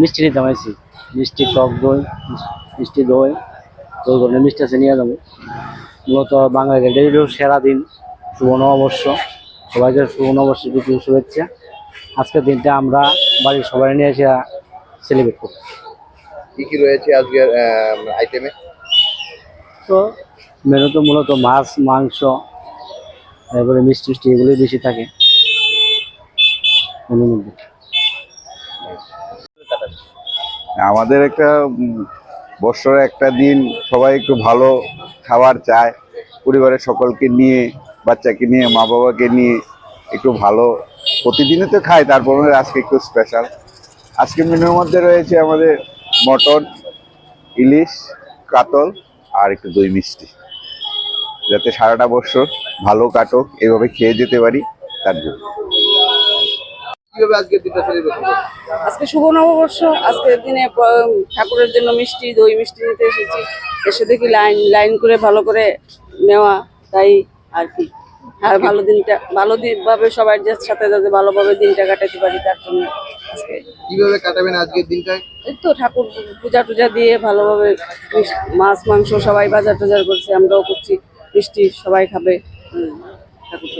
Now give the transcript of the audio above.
মিষ্টি নিতে আইসি মিষ্টি টক দই, মিষ্টি দই দই করলে মিষ্টি আছে, নিয়ে যাব। মূলত বাঙালিদের ডেলিভারি সেরা দিন, শুভ নববর্ষ। সবাইকে শুভ নববর্ষের শুভেচ্ছা। আজকের দিনটা আমরা বাড়ির সবাই নিয়ে এসে সেলিব্রেট করি কি কি রয়েছে আজকের আইটেমে তো মেনুতে মূলত মাছ মাংস তারপরে মিষ্টি মিষ্টি এগুলোই বেশি থাকে। আমাদের একটা বৎসরে একটা দিন সবাই একটু ভালো খাবার চায়। পরিবারের সকলকে নিয়ে বাচ্চাকে নিয়ে মা বাবাকে নিয়ে একটু ভালো। প্রতিদিনই তো খায় তারপর আজকে একটু স্পেশাল আজকে মেনুর মধ্যে রয়েছে আমাদের মটন ইলিশ কাতল আর একটু দই মিষ্টি। যাতে সারাটা বছর ভালো কাটক এভাবে খেয়ে যেতে পারি তার জন্য। আজকে শুভ নববর্ষ আজকের দিনে ঠাকুরের জন্য মিষ্টি দই মিষ্টি নিতে এসেছি। এসে দেখি লাইন লাইন করে ভালো করে নেওয়া তাই আর কি। আর ভালো দিনটা ভালো দিন ভাবে সবার সাথে যাতে ভালোভাবে দিনটা কাটাতে পারি তার জন্য আজকে। কীভাবে কাটাবেন আজকের দিনটা এই তো ঠাকুর পূজা টুজা দিয়ে ভালোভাবে মাছ মাংস সবাই বাজার টাজার করছে আমরাও করছি মিষ্টি সবাই খাবে। ঠাকুর